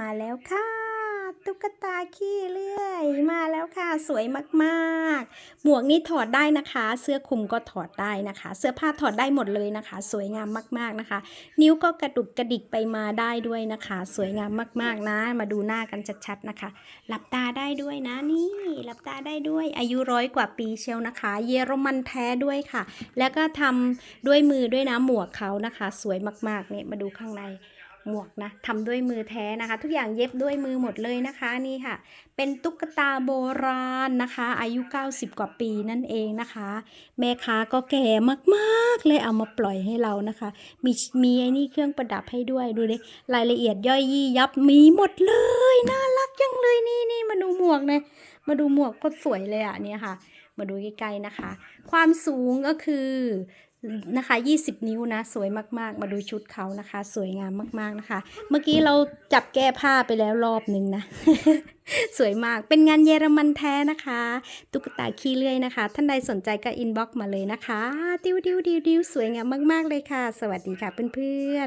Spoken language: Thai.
มาแล้วค่ะ ตุ๊กตาขี้เลื่อย มาแล้วค่ะ สวยมากๆ หมวกนี่ถอดได้นะคะ เสื้อคลุมก็ถอดได้นะคะ เสื้อผ้าถอดได้หมดเลยนะคะ สวยงามมากๆนะคะ นิ้วก็กระดุกกระดิกไปมาได้ด้วยนะคะ สวยงามมากๆนะ มาดูหน้ากันชัดๆนะคะ หลับตาได้ด้วยนะนี่หลับตาได้ด้วย อายุร้อยกว่าปีเชียวนะคะ เยอรมันแท้ด้วยค่ะ แล้วก็ทำด้วยมือด้วยนะหมวกเขานะคะ สวยมากๆเนี่ยมาดูข้างใน หมวกนะทำด้วยมือแท้นะคะ ทุกอย่างเย็บด้วยมือหมดเลยนะคะนี่ค่ะ เป็นตุ๊กตาโบราณนะคะ อายุ 90 กว่าปีนั่นเองนะคะ แม่ค้าก็แก่มากๆเลยเอามาปล่อยให้เรานะคะ มีมีไอ้นี่เครื่องประดับให้ด้วยดูดิรายละเอียดย่อยยี่ยับมีหมดเลยน่ารักจังเลยนี่นี่มาดูหมวกเลยมาดูหมวกก็สวยเลยอะเนี่ยค่ะ มาดูใกล้ๆนะคะ ความสูงก็คือ นะคะ 20 นิ้วนะ สวยมากๆ มาดูชุดเขานะคะ สวยงามมากๆนะคะ เมื่อกี้เราจับแก้ผ้าไปแล้วรอบหนึ่งนะ สวยมาก เป็นงานเยอรมันแท้นะคะ ตุ๊กตาขี้เลื่อยนะคะ ท่านใดสนใจก็อินบ็อกมาเลยนะคะ ดิวดิวดิวดิวสวยงามมากๆเลยค่ะ สวัสดีค่ะเพื่อนๆ